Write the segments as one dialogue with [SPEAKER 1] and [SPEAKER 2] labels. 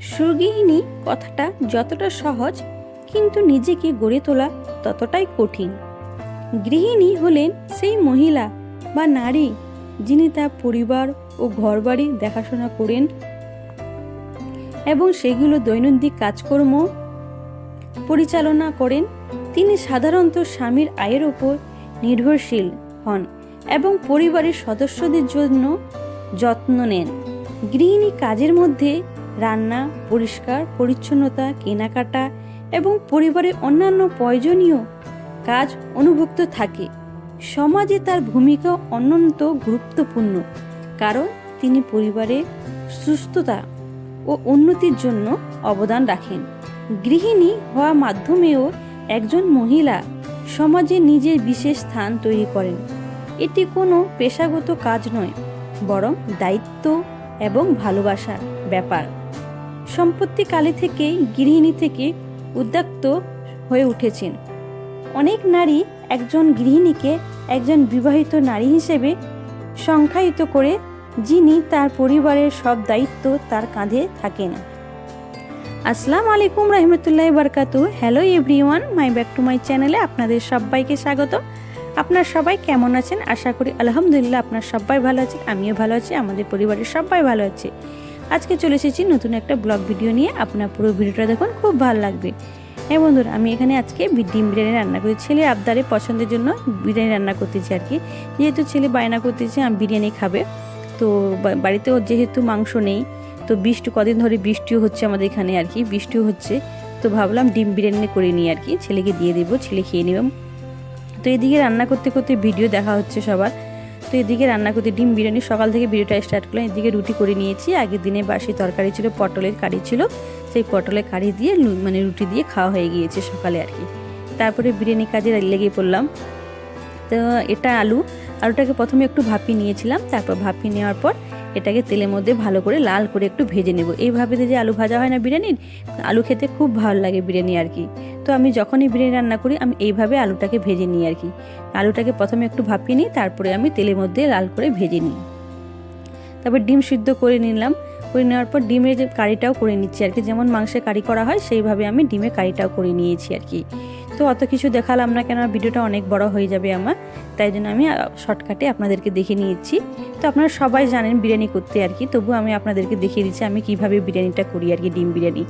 [SPEAKER 1] সুগৃহিণী কথাটা যতটা সহজ, কিন্তু নিজেকে গড়ে তোলা ততটাই কঠিন। গৃহিণী হলেন সেই মহিলা বা নারী যিনি তার পরিবার ও ঘরবাড়ি দেখাশোনা করেন এবং সেগুলো দৈনন্দিন কাজকর্ম পরিচালনা করেন। তিনি সাধারণত স্বামীর আয়ের ওপর নির্ভরশীল হন এবং পরিবারের সদস্যদের জন্য যত্ন নেন। গৃহিণী কাজের মধ্যে রান্না, পরিষ্কার, পরিচ্ছন্নতা, কেনাকাটা এবং পরিবারের অন্যান্য প্রয়োজনীয় কাজ অনুভুক্ত থাকে। সমাজে তার ভূমিকা অত্যন্ত গুরুত্বপূর্ণ, কারণ তিনি পরিবারের সুস্থতা ও উন্নতির জন্য অবদান রাখেন। গৃহিণী হওয়া মাধ্যমেও একজন মহিলা সমাজে নিজের বিশেষ স্থান তৈরি করেন। এটি কোনো পেশাগত কাজ নয়, বরং দায়িত্ব এবং ভালোবাসার ব্যাপার। সম্পত্তিকালে থেকেই গৃহিণী থেকে উদ্যাক্ত হয়ে উঠেছেন। অনেক নারী একজন গৃহিণীকে একজন বিবাহিত নারী হিসেবে সংখ্যায়িত করে, যিনি তার পরিবারের সব দায়িত্ব তার কাঁধে থাকেন। আসসালামু আলাইকুম রহমতুল্লাহ বারকাতু hello everyone my back to my চ্যানেলে আপনাদের সবাইকে স্বাগত। আপনার সবাই কেমন আছেন? আশা করি আলহামদুলিল্লাহ আপনার সবাই ভালো আছেন, আমিও ভালো আছি, আমাদের পরিবারের সবাই ভালো আছে। আজকে চলে এসেছি নতুন একটা ব্লগ ভিডিও নিয়ে। আপনার পুরো ভিডিওটা দেখুন, খুব ভালো লাগবে। হ্যাঁ বন্ধুরা, আমি এখানে আজকে ডিম বিরিয়ানি রান্না করি ছেলে আবদারে পছন্দের জন্য বিরিয়ানি রান্না করতেছি আর কি। যেহেতু ছেলে বায়না করতেছে, আমি বিরিয়ানি খাবে। তো বা- বাড়িতে ওর যেহেতু মাংস নেই, তো বৃষ্টি, কদিন ধরে বৃষ্টিও হচ্ছে আমাদের এখানে আর কি, বৃষ্টিও হচ্ছে। তো ভাবলাম ডিম বিরিয়ানি করে নিই আর কি। ছেলেকে দিয়ে দেবো, ছেলে খেয়ে নেব। তো এদিকে রান্না করতে করতে ভিডিও দেখা হচ্ছে সবার। তো এদিকে রান্না করতে ডিম, বিরিয়ানি, সকাল থেকে ভিডিওটা স্টার্ট করলাম। এদিকে রুটি করে নিয়েছি। আগের দিনে বাসি তরকারি ছিল, পটলের কারি ছিল। সেই পটলের কারি দিয়ে মানে রুটি দিয়ে খাওয়া হয়ে গিয়েছে সকালে আর কি। তারপরে বিরিয়ানি কাজে লেগে পড়লাম। তো এটা আলু। আলুটাকে প্রথমে একটু ভাপিয়ে নিয়েছিলাম। তারপর ভাপিয়ে নেওয়ার পর এটাকে তেলের মধ্যে ভালো করে লাল করে একটু ভেজে নেব। এইভাবে যে আলু ভাজা হয় না বিরিয়ানির? আলু খেতে খুব ভালো লাগে বিরিয়ানি আর কি। তো আমি যখনই বিরিয়ানি রান্না করি, আমি এইভাবে আলুটাকে ভেজে নিই আর কি। আলুটাকে প্রথমে একটু ভাপিয়ে নিই, তারপরে আমি তেলের মধ্যে লাল করে ভেজে নিই। তারপর ডিম সিদ্ধ করে নিলাম। করে নেওয়ার পর ডিমের যে কারিটাও করে নিচ্ছি আর কি। যেমন মাংসের কারি করা হয়, সেইভাবে আমি ডিমের কারিটাও করে নিয়েছি আর কি। তো অত কিছু দেখালাম না কেন ভিডিওটা অনেক বড় হয়ে যাবে আমার। তাই জন্য আমি শর্টকাটে আপনাদেরকে দেখে নিয়েছি। তো আপনারা সবাই জানেন বিরিয়ানি করতে আর কি। তবু আমি আপনাদেরকে দেখিয়ে দিচ্ছি আমি কীভাবে বিরিয়ানিটা করি আর কি, ডিম বিরিয়ানি।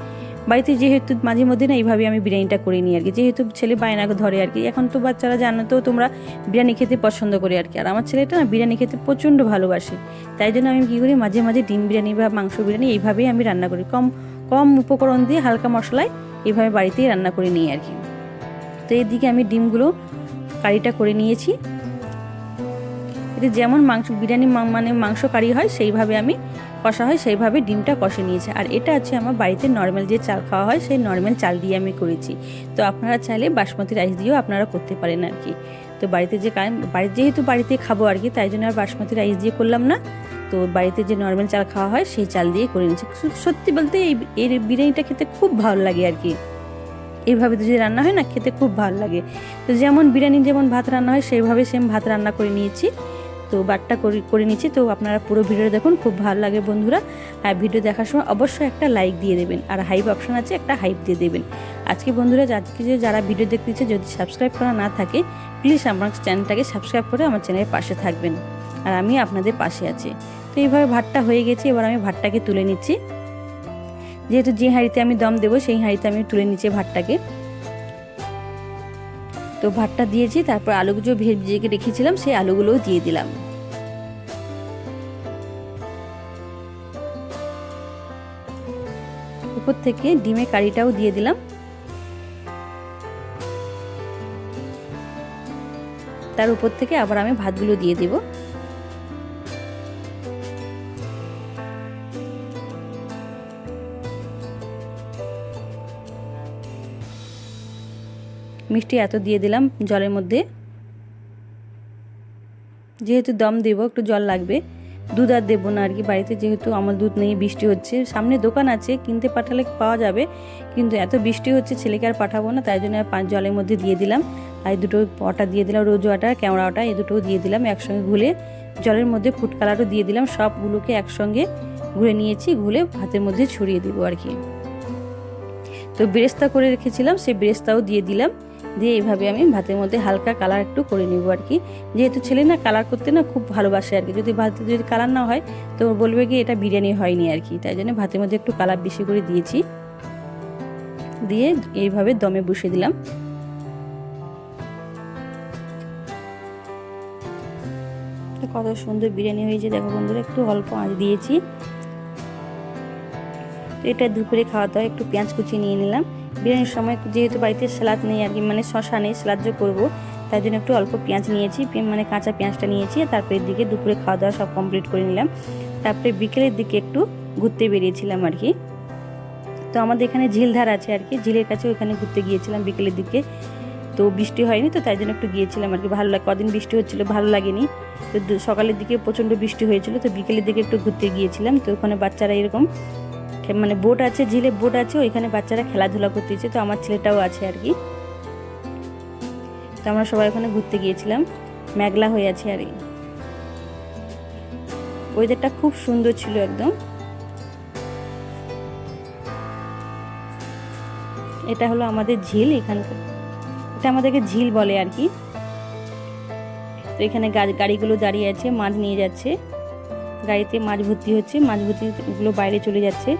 [SPEAKER 1] বাড়িতে যেহেতু মাঝে মধ্যে না এইভাবে আমি বিরিয়ানিটা করে নিই আর কি। যেহেতু ছেলে বায়না ধরে আর কি। এখন তো বাচ্চারা জানো তো, তোমরা বিরিয়ানি খেতে পছন্দ করে আর কি। আর আমার ছেলেটা না বিরিয়ানি খেতে প্রচণ্ড ভালোবাসে। তাই জন্য আমি কী করি, মাঝে মাঝে ডিম বিরিয়ানি বা মাংস বিরিয়ানি এইভাবেই আমি রান্না করি। কম কম উপকরণ দিয়ে হালকা মশলায় এইভাবে বাড়িতেই রান্না করে নিই আর কি। তো এদিকে আমি ডিমগুলো কারিটা করে নিয়েছি। এটা যেমন মাংস, বিরিয়ানি মানে মাংস কারি হয়, সেইভাবে আমি কষা হয়, সেইভাবে ডিমটা কষে নিয়েছি। আর এটা আছে আমার বাড়িতে নর্মাল যে চাল খাওয়া হয়, সেই নর্মাল চাল দিয়ে আমি করেছি। তো আপনারা চাইলে বাসমতি রাইস দিয়েও আপনারা করতে পারেন আর কি। তো বাড়িতে যে বাড়ি যেহেতু বাড়িতে খাব আর কি, তাই জন্য আর বাসমতি রাইস দিয়ে করলাম না। তো বাড়িতে যে নর্মাল চাল খাওয়া হয়, সেই চাল দিয়ে করে নিয়েছি। সত্যি বলতে এই এর বিরিয়ানিটা খেতে খুব ভালো লাগে আর কি। এইভাবে যদি রান্না হয় না, খেতে খুব ভালো লাগে। তো যেমন বিরিয়ানি যেমন ভাত রান্না হয়, সেইভাবে সেম ভাত রান্না করে নিয়েছি। তো বাটটা করে নিচ্ছি তো আপনারা পুরো ভিডিও দেখুন, খুব ভালো লাগে বন্ধুরা। আর ভিডিও দেখার সময় অবশ্যই একটা লাইক দিয়ে দেবেন। আর হাইপ অপশন আছে, একটা হাইপ দিয়ে দেবেন। আজকে বন্ধুরা, আজকে যে যারা ভিডিও দেখতেছে যদি সাবস্ক্রাইব করা না থাকে প্লিজ আমার চ্যানেলটাকে সাবস্ক্রাইব করে আমার চ্যানেলের পাশে থাকবেন। আর আমি আপনাদের পাশে আছি। তো এইভাবে ভাতটা হয়ে গেছে, এবার আমি ভাতটাকে তুলে নিচ্ছি। যেহেতু যে হাঁড়িতে আমি দম দেবো, সেই হাঁড়িতে আমি তুলে নিচ্ছি ভাতটাকে। তো ভাতটা দিয়েছি, তারপর আলুগুলো ভেজে রেখেছিলাম, সেই আলুগুলোও দিয়ে দিলাম। উপর থেকে ডিমের কারিটাও দিয়ে দিলাম। তার উপর থেকে আবার আমি ভাতগুলো দিয়ে দেব। মিষ্টি এত দিয়ে দিলাম জলের মধ্যে। যেহেতু দম দেবো, একটু জল লাগবে। দুধ আর দেবো না আর কি, বাড়িতে যেহেতু আমার দুধ নেই, বৃষ্টি হচ্ছে। সামনে দোকান আছে, কিনতে পাঠালে পাওয়া যাবে, কিন্তু এত বৃষ্টি হচ্ছে ছেলেকে আর পাঠাবো না, তাই জন্য পাঁচ জলের মধ্যে দিয়ে দিলাম। আর দুটো অটা দিয়ে দিলাম, রোজ আটা, কেওড়া আটা, এই দুটো দিয়ে দিলাম একসঙ্গে ঘুলে। জলের মধ্যে ফুড কালারও দিয়ে দিলাম, সবগুলোকে একসঙ্গে ঘুরে নিয়েছি, ঘুলে ভাতের মধ্যে ছড়িয়ে দিব আর কি। তো বেরেস্তা করে রেখেছিলাম, সেই বেরেস্তাও দিয়ে দিলাম। দিয়ে এইভাবে আমি ভাতের মধ্যে হালকা কালার একটু করে নেব আর কি। যেহেতু ছেলে না কালার করতে না খুব ভালোবাসে আর কি। যদি ভাতে, যদি কালার না হয়, তো বলবে কি এটা বিরিয়ানি হয়নি আর কি। তাই জন্য ভাতের মধ্যে একটু কালার বেশি করে দিয়েছি। দিয়ে এইভাবে দমে বসিয়ে দিলাম। কত সুন্দর বিরিয়ানি হয়েছে, দেখো বন্ধুরা, একটু অল্প আঁচ দিয়েছি। এটা দুপুরে খাওয়া দাওয়া একটু পেঁয়াজ কুচি নিয়ে নিলাম। বিরিয়ানির সময় যেহেতু বাড়িতে স্যালাদ নেই আর কি মানে শশা নেই, স্যালাদ যে করব তাই জন্য একটু অল্প পেঁয়াজ নিয়েছি মানে কাঁচা পেঁয়াজটা নিয়েছি তারপরের দিকে দুপুরে খাওয়া দাওয়া সব কমপ্লিট করে নিলাম। তারপরে বিকেলের দিকে একটু ঘুরতে বেরিয়েছিলাম আর কি। তো আমাদের এখানে ঝিলধার আছে আর কি, ঝিলের কাছে ওখানে ঘুরতে গিয়েছিলাম বিকেলের দিকে। তো বৃষ্টি হয়নি তো তাই জন্য একটু গিয়েছিলাম আর কি, ভালো লাগে, কদিন বৃষ্টি হচ্ছিল ভালো লাগেনি। তো সকালের দিকে প্রচণ্ড বৃষ্টি হয়েছিল, তো বিকেলের দিকে একটু ঘুরতে গিয়েছিলাম। তো ওখানে বাচ্চারা এরকম মানে বোট আছে, ঝিলে বোট আছে, ওইখানে বাচ্চারা খেলাধুলা করতেছে তো আমার ছেলেটাও আছে আর কি। তো আমরা সবাই ওখানে ঘুরতে গিয়েছিলাম। মেঘলা হয়ে আছে আর কি। ওয়েদারটা খুব সুন্দর ছিল একদম। এটা হলো আমাদের ঝিল এখানকার এটা আমাদেরকে ঝিল বলে আর কি। তো এখানে গাড়িগুলো দাঁড়িয়ে আছে, মাছ নিয়ে যাচ্ছে। গাড়িতে মাছ ভর্তি হচ্ছে, মাছ ভর্তিগুলো বাইরে চলে যাচ্ছে।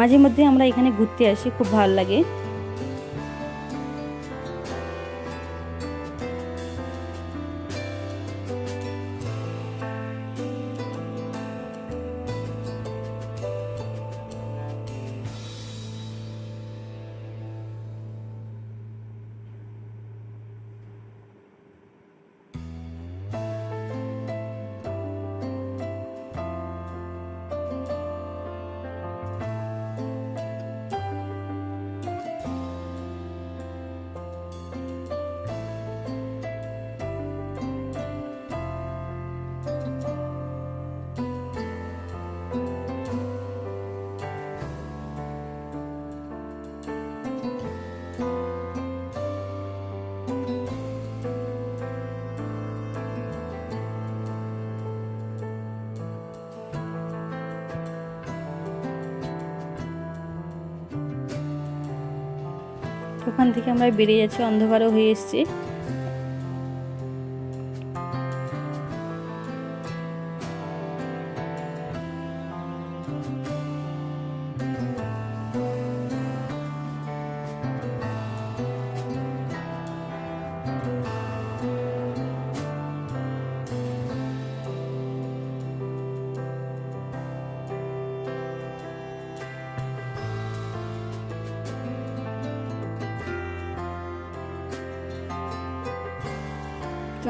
[SPEAKER 1] মাঝে মধ্যে আমরা এখানে ঘুরতে আসি খুব ভালো লাগে। ওখান থেকে আমরা বেরিয়ে যাচ্ছি অন্ধকারও হয়ে এসছে।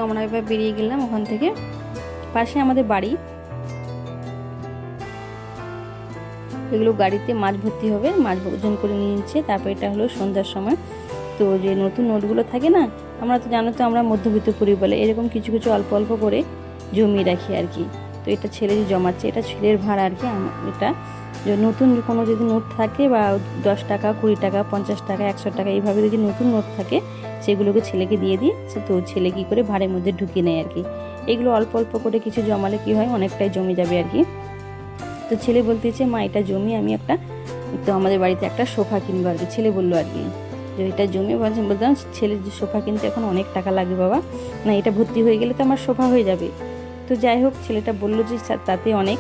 [SPEAKER 1] আমরা এবার বেরিয়ে গেলাম ওখান থেকে। পাশে আমাদের বাড়ি। এগুলো গাড়িতে মাছ ভর্তি হবে, মাছ ওজন করে নিয়ে নিচ্ছে। তারপর এটা হলো সন্ধ্যার সময়। তো যে নতুন নোটগুলো থাকে না আমরা তো জানো তো আমরা মধ্যবিত্ত পরিবারে এরকম কিছু কিছু অল্প অল্প করে জমিয়ে রাখি আর কি। তো এটা ছেলে জমাচ্ছে, এটা ছেলের ভাড়া আর কি এটা নতুন কোনো যদি নোট থাকে বা দশ টাকা, কুড়ি টাকা, পঞ্চাশ টাকা, একশো টাকা, এইভাবে যদি নতুন নোট থাকে, সেগুলোকে ছেলেকে দিয়ে দিই। সে তো ছেলে কী করে ভাড়ের মধ্যে ঢুকিয়ে নেয় আর কি এগুলো অল্প অল্প করে কিছু জমালে কি হয়, অনেকটাই জমে যাবে আর কি তো ছেলে বলতেছে মা, এটা জমি আমি একটা, তো আমাদের বাড়িতে একটা সোফা কিনবো আর কি ছেলে বলল আর কি যে এটা জমি? বলছেন বলতাম ছেলের যে সোফা কিনতে এখন অনেক টাকা লাগবে বাবা। না, এটা ভর্তি হয়ে গেলে তো আমার সোফা হয়ে যাবে। তো যাই হোক, ছেলেটা বলল যে তাতে অনেক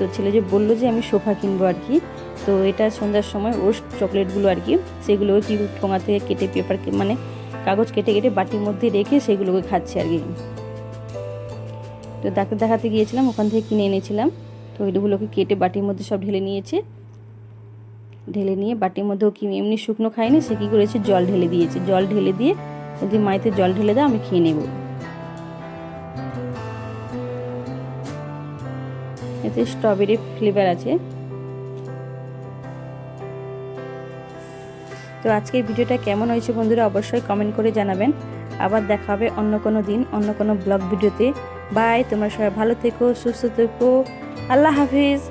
[SPEAKER 1] তো ছেলে যে বলল যে আমি সোফা কিনবো আর কি, তো এটা সন্ধ্যার সময় ওর চকলেটগুলো আর কি, সেগুলো কি ঠোঙা থেকে কেটে পেপার মানে কাগজ কেটে কেটে বাটির মধ্যে রেখে সেগুলোকে খাচ্ছে আর কি। তো ডাক্তার দেখাতে গিয়েছিলাম, ওখান থেকে কিনে এনেছিলাম, তো ওইগুলোকে কেটে বাটির মধ্যে সব ঢেলে নিয়েছে। ঢেলে নিয়ে বাটির মধ্যেও কি এমনি শুকনো খায়নি, সে কী করেছে, জল ঢেলে দিয়েছে। জল ঢেলে দিয়ে যদি মাইতে জল ঢেলে দাও, আমি খেয়ে নেব। এতে স্ট্রবেরি ফ্লেভার আছে। তো আজকের ভিডিওটা কেমন হয়েছে বন্ধুরা অবশ্যই কমেন্ট করে জানাবেন। আবার দেখা হবে অন্য কোনো দিন, অন্য কোনো ব্লগ ভিডিওতে। বাই তোমরা সবাই ভালো থেকো, সুস্থ থেকো। আল্লাহ হাফিজ।